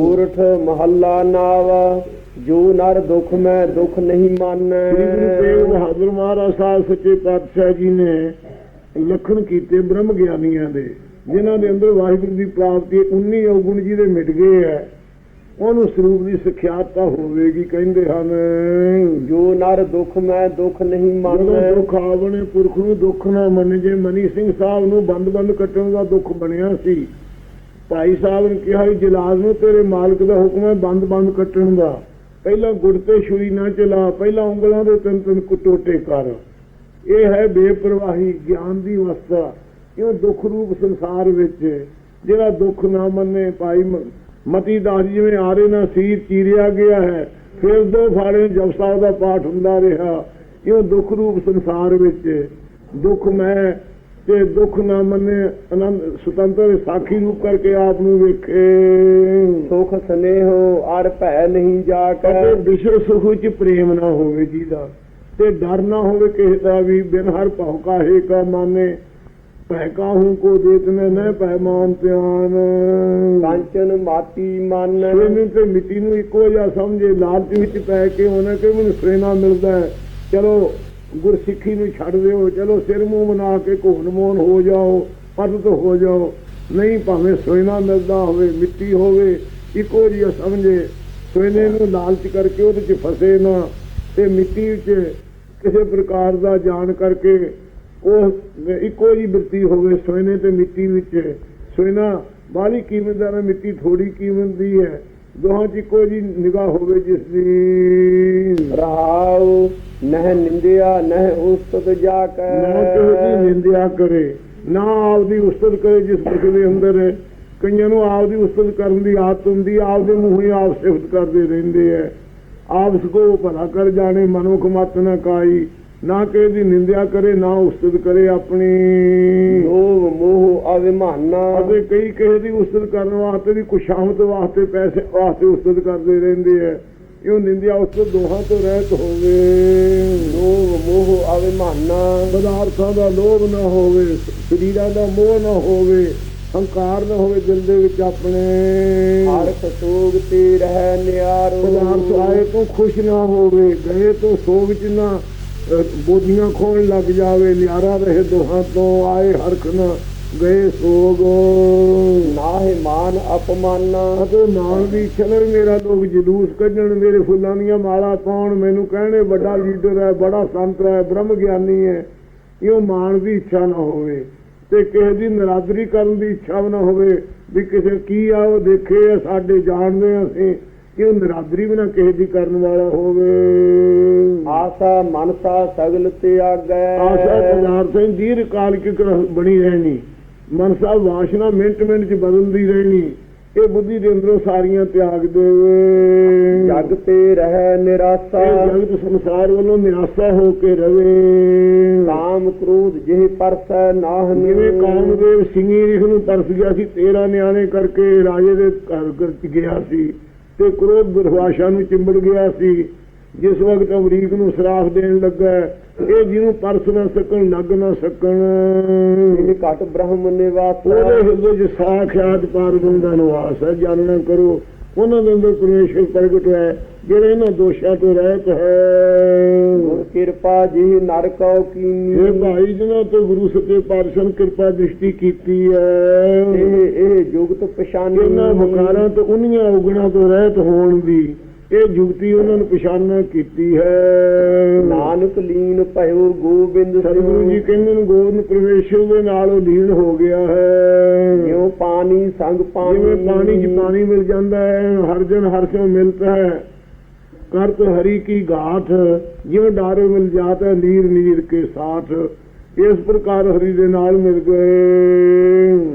ਸੂਰਠ ਮਹੱਲਾ ਨਾਵਾ ਜੋ ਨਰ ਦੁਖ ਮੈਂ ਦੁਖ ਨਹੀਂ ਸ੍ਰੀ ਗੁਰੂ ਤੇਗ ਮਾਨੈ ਬਹਾਦਰ ਮਹਾਰਾਜ ਸਾਹਿਬ ਸੱਚੇ ਪਾਤਸ਼ਾਹ ਜੀ ਨੇ ਲਖਣ ਕੀਤੇ ਬ੍ਰਹਮ ਗਿਆਨੀਆਂ ਦੇ ਜਿਨ੍ਹਾਂ ਦੇ ਅੰਦਰ ਵਾਹਿਗੁਰੂ ਦੀ ਪ੍ਰਾਪਤੀ 19 ਔਗੁਣ ਜੀ ਦੇ ਮਿਟ ਗਏ ਹੈ। ਉਹਨੂੰ ਸਰੂਪ ਦੀ ਸਿੱਖਿਆਤਾ ਹੋਵੇਗੀ ਕਹਿੰਦੇ ਹਨ। ਜੋ ਨਰ ਦੁਖ ਮੈਂ ਦੁਖ ਨਹੀਂ ਜਦੋਂ ਮਾਨੈ ਦੁੱਖ ਆਵਣੇ ਪੁਰਖ ਨੂੰ ਦੁੱਖ ਨਾ ਮੰਨ ਜੇ ਮਨੀ ਸਿੰਘ ਸਾਹਿਬ ਨੂੰ ਬੰਦ-ਬੰਦ ਕੱਟਣ ਦਾ ਦੁੱਖ ਬਣਿਆ ਸੀ ਭਾਈ ਸਾਹਿਬ ਨੇ ਕਿਹਾ ਵੀ ਜਲਾਲ ਨੂੰ ਤੇਰੇ ਮਾਲਕ ਦਾ ਹੁਕਮ ਹੈ ਬੰਦ-ਬੰਦ ਕੱਟਣ ਦਾ। ਪਹਿਲਾਂ ਗੁੜ ਤੇ ਛੁਰੀ ਨਾ ਚਲਾ, ਪਹਿਲਾਂ ਉਂਗਲਾਂ ਦੇ ਤਿੰਨ ਤਿੰਨ ਕੁਟੋਟੇ ਕਰ। ਇਹ ਹੈ ਬੇਪਰਵਾਹੀ, ਗਿਆਨ ਦੀ ਅਵਸਥਾ। ਕਿਉਂ ਦੁੱਖ ਰੂਪ ਸੰਸਾਰ ਵਿੱਚ ਜਿਹੜਾ ਦੁੱਖ ਨਾ ਮੰਨੇ, ਭਾਈ ਮਤੀ ਦਾਸ ਜਿਵੇਂ ਆਰੇ ਨਾ ਸੀਰ ਚੀਰਿਆ ਗਿਆ ਹੈ, ਫਿਰ ਦੋ ਫਾੜੇ ਜਪ ਸਾਹਿਬ ਦਾ ਪਾਠ ਹੁੰਦਾ ਰਿਹਾ। ਇਹ ਦੁੱਖ ਰੂਪ ਸੰਸਾਰ ਵਿੱਚ ਦੁੱਖ ਮੈਂ ਤੇ ਦੁੱਖ ਨਾ ਮੰਨੇ ਆਨੰਦ ਸੁਤੰਤਰ ਸਾਖੀ ਰੂਪ ਕਰਕੇ ਆਪ ਨੂੰ ਵੇਖੇ। ਸੁਖ ਸਨੇਹੋ ਅਰ ਭੈ ਨਹੀਂ ਜਾ ਕੈ ਵਿਸ਼ਵ ਸੁਖ ਵਿੱਚ ਪ੍ਰੇਮ ਨਾ ਹੋਵੇ ਜੀ ਦਾ ਤੇ ਡਰ ਨਾ ਹੋਵੇ ਕਿਸੇ ਦਾ ਵੀ ਬਿਨ ਹਰ ਭਉ ਕਾਹੇ ਕਾ ਮਾਨੇ। ਭੈ ਕਾਹੂ ਕੋ ਦੇਤਨੇ ਨ ਭੈ ਮਾਨ ਧਿਆਨ। ਕੰਚਨ ਮਾਤੀ ਮਨ। ਸ੍ਰੇਣੀ ਤੇ ਮਿੱਟੀ ਨੂੰ ਇੱਕੋ ਜਿਹਾ ਸਮਝੇ ਲਾਲਚ ਵਿੱਚ ਪੈ ਕੇ ਉਹਨਾਂ ਕਿ ਮੈਨੂੰ ਸ੍ਰੇਨਾ ਮਿਲਦਾ ਹੈ। ਚਲੋ ਗੁਰਸਿੱਖੀ ਨੂੰ ਛੱਡ ਦਿਓ, ਚਲੋ ਸਿਰ ਮੂੰਹ ਬਣਾ ਕੇ ਘੋਣ ਮੋਨ ਹੋ ਜਾਓ ਪਰਤ ਹੋ ਜਾਓ। ਨਹੀਂ ਭਾਵੇਂ ਸੋਇਨਾ ਮਿਲਦਾ ਹੋਵੇ, ਮਿੱਟੀ ਹੋਵੇ, ਇੱਕੋ ਜਿਹਾ ਸਮਝੇ। ਸੋਇਨੇ ਨੂੰ ਲਾਲਚ ਕਰਕੇ ਉਹਦੇ 'ਚ ਫਸੇ ਨਾ, ਤੇ ਮਿੱਟੀ ਵਿੱਚ ਕਿਸੇ ਪ੍ਰਕਾਰ ਦਾ ਜਾਣ ਕਰਕੇ ਉਹ ਇੱਕੋ ਜਿਹੀ ਬਿਰਤੀ ਹੋਵੇ ਸੋਇਨੇ ਤੇ ਮਿੱਟੀ ਵਿੱਚ। ਸੋਇਨਾ ਬਾਲੀ ਕੀਮਤ ਦਾ ਨਾ, ਮਿੱਟੀ ਥੋੜੀ ਕੀਮਤ ਦੀ ਹੈ। ਦੋਹਾਂ 'ਚ ਇੱਕੋ ਜਿਹੀ ਨਿਗਾਹ ਹੋਵੇ ਜਿਸ ਦੀ ਰਹਾਉ ਨਹਿ ਨਿੰਦਿਆ ਨਹਿ ਉਸਤਤ ਜਾ ਕੈ ਨਾ ਕਿਸੇ ਦੀ ਨਿੰਦਿਆ ਕਰੇ ਨਾ ਆਪਦੀ ਉਸਤਤ ਕਰੇ ਜਿਸ ਪੁਰਖ ਦੇ ਅੰਦਰ ਹੈ। ਕਈਆਂ ਨੂੰ ਆਪਦੀ ਉਸਤਤ ਕਰਨ ਦੀ ਆਦਤ ਹੁੰਦੀ ਆਪਦੇ ਮੂੰਹ ਹੀ ਆਪ ਸਿਫਤ ਕਰਦੇ ਰਹਿੰਦੇ ਹੈ ਆਪ ਸਕੋ ਭਲਾ ਕਰ ਜਾਣੇ ਮਨੁੱਖ ਮਤ ਨਾ ਕਾਈ। ਨਾ ਕਿਸੇ ਦੀ ਨਿੰਦਿਆ ਕਰੇ ਨਾ ਉਸਤਤ ਕਰੇ ਆਪਣੀ। ਲੋਭ ਮੋਹ ਅਭਿਮਾਨਾ ਅਤੇ ਕਈ ਕਿਸੇ ਦੀ ਉਸਤਤ ਕਰਨ ਵਾਸਤੇ ਵੀ ਕੁਸ਼ਾਮਤ ਵਾਸਤੇ ਪੈਸੇ ਵਾਸਤੇ ਉਸਤਤ ਕਰਦੇ ਰਹਿੰਦੇ ਹੈ ਇਹ ਨਿੰਦਿਆ ਉਸਤਤ ਦੋਹਾਂ ਤੋਂ ਰਹਿਤ ਹੋਵੇ। ਲੋਭ ਮੋਹ ਅਭਿਮਾਨਾ ਪਦਾਰਥਾਂ ਦਾ ਲੋਭ ਨਾ ਹੋਵੇ ਸਰੀਰਾਂ ਦਾ ਮੋਹ ਨਾ ਹੋਵੇ ਹੰਕਾਰ ਨਾ ਹੋਵੇ ਦਿਲ ਦੇ ਵਿੱਚ ਆਪਣੇ। ਅਰਥ ਸੋਗ ਤੇ ਰਹਿ ਨਿਆਰੋ। ਪਦਾਰਥ ਆਏ ਤੋਂ ਖੁਸ਼ ਨਾ ਹੋਵੇ ਗਏ ਤੋਂ ਸੋਗ ਚ ਨਾ ਬੋਝੀਆਂ ਖੋਣ ਲੱਗ ਜਾਵੇ ਲਿਆਰਾ ਰਹੇ ਦੋਹਾਂ ਤੋਂ ਆਏ ਹਰਖ ਨਾ। ਗਏ ਸੋਗ। ਨਾਹਿ ਮਾਨ ਅਪਮਾਨਾ। ਅਤੇ ਮਾਨ ਦੀ ਇੱਛਾ ਨਾਲ ਮੇਰਾ ਲੋਕ ਜਲੂਸ ਕੱਢਣ ਮੇਰੇ ਫੁੱਲਾਂ ਦੀਆਂ ਮਾਲਾ ਪਾਉਣ ਮੈਨੂੰ ਕਹਿਣੇ ਵੱਡਾ ਲੀਡਰ ਹੈ ਬੜਾ ਸੰਤ ਹੈ ਬ੍ਰਹਮ ਗਿਆਨੀ ਹੈ। ਇਹੋ ਮਾਨ ਦੀ ਇੱਛਾ ਨਾ ਹੋਵੇ ਤੇ ਕਿਸੇ ਦੀ ਨਰਾਦਰੀ ਕਰਨ ਦੀ ਇੱਛਾ ਵੀ ਨਾ ਹੋਵੇ ਵੀ ਕਿਸੇ ਕੀ ਆ ਉਹ ਦੇਖੇ ਸਾਡੇ ਜਾਣਦੇ ਅਸੀਂ ਇਹ ਨਰਾਦਰੀ ਵੀ ਨਾ ਕਿਸੇ ਦੀ ਕਰਨ ਵਾਲਾ ਹੋਵੇ। ਆਸਾ ਮਨਸਾ ਸਗਲ ਤਿਆਗੈ ਆਸਾ ਪਦਾਰਥਾਂ ਦੀ ਦੀਰ ਕਾਲ ਕੀ ਬਣੀ ਰਹਿਣੀ। ਮਨਸਾ ਵਾਸ਼ਨਾ ਮਿੰਟ ਮਿੰਟ ਚ ਬਦਲਦੀ ਰਹਿਣੀ। ਇਹ ਬੁੱਧੀ ਦੇ ਅੰਦਰੋਂ ਸਾਰੀਆਂ ਤਿਆਗ ਦੇਵੇ। ਜਗ ਤੇ ਰਹਿ ਨਿਰਾਸਾ। ਇਹ ਜਗਤ ਸੰਸਾਰ ਵੱਲੋਂ ਨਿਰਾਸ਼ਾ ਹੋ ਕੇ ਰਵੇ। ਕਾਮ ਕ੍ਰੋਧ ਜਿਹ ਪਰਸੈ ਨਾਹਨ। ਜਿਵੇਂ ਕਾਮਦੇਵ ਸਿੰਘੀ ਰਿਖ ਨੂੰ ਤਰਸ ਗਿਆ ਸੀ 13 ਨਿਆਣੇ ਕਰਕੇ ਰਾਜੇ ਦੇ ਘਰ ਕਰ ਗਿਆ ਸੀ ਤੇ ਕ੍ਰੋਧ ਦੁਰਵਾਸ਼ਾ ਨੂੰ ਚਿੰਬੜ ਗਿਆ ਸੀ। ਜਿਸ ਵਕਤ ਅਮਰੀਕ ਨੂੰ ਸਰਾਫ ਦੇਣ ਲੱਗਾ ਇਹ ਜਿਹਨੂੰ ਪਰਸ ਨਾ ਸਕਣ ਲੱਗ ਨਾ ਸਕਣ। ਇਹ ਘਟ ਬ੍ਰਹਮ ਨਿਵਾਸ ਉਹਦੇ ਹਿਰਦੇ 'ਚ ਸਾਖਿਆਤ ਪਾਰਬੰਦ ਦਾ ਨਿਵਾਸ ਹੈ। ਜਾਣਨਾ ਕਰੋ ਉਹਨਾਂ ਦੇ ਅੰਦਰ ਪਰਮੇਸ਼ਰ ਪ੍ਰਗਟ ਹੈ ਜਿਹੜੇ ਇਹਨਾਂ ਦੋਸ਼ਾਂ ਤੋਂ ਰਹਿਤ ਹੈ। ਗੁਰ ਕਿਰਪਾ ਜਿਹ ਨਰ ਕਉ ਇਹ ਭਾਈ ਜਿਹਨਾਂ ਤੇ ਗੁਰੂ ਸੱਚੇ ਪਾਤਸ਼ਾਹ ਨੇ ਕਿਰਪਾ ਦ੍ਰਿਸ਼ਟੀ ਕੀਤੀ ਹੈ। ਇਹ ਇਹ ਜੁਗਤ ਪਛਾਨੀ ਇਹਨਾਂ ਵਿਕਾਰਾਂ ਤੋਂ ਉਨੀਆਂ ਔਗਣਾਂ ਤੋਂ ਰਹਿਤ ਹੋਣ ਦੀ ਇਹ ਜੁਗਤੀ ਉਹਨਾਂ ਨੂੰ ਪਛਾਣਨਾ ਕੀਤੀ ਹੈ। ਨਾਨਕ ਲੀਨ ਭਇਓ ਗੋਬਿੰਦ ਸਤਿਗੁਰੂ ਜੀ ਕਹਿੰਦੇ ਨੇ ਗੋਬਿੰਦ ਪਰਮੇਸ਼ਰ ਦੇ ਨਾਲ ਉਹ ਲੀਨ ਹੋ ਗਿਆ ਹੈ। ਜਿਉ ਪਾਣੀ ਸੰਗ ਪਾਣੀ। ਜਿਵੇਂ ਪਾਣੀ 'ਚ ਪਾਣੀ ਮਿਲ ਜਾਂਦਾ ਹੈ ਹਰ ਜਨ ਹਰ ਸੇ ਮਿਲਤਾ ਹੈ। ਕਰਤ ਹਰੀ ਕੀ ਗਾਠ ਜਿਉ ਡਾਰੇ ਮਿਲ ਜਾਤਾ ਹੈ ਨੀਰ ਨੀਰ ਕੇ ਸਾਥ ਇਸ ਪ੍ਰਕਾਰ ਹਰੀ ਦੇ ਨਾਲ ਮਿਲ ਗਏ।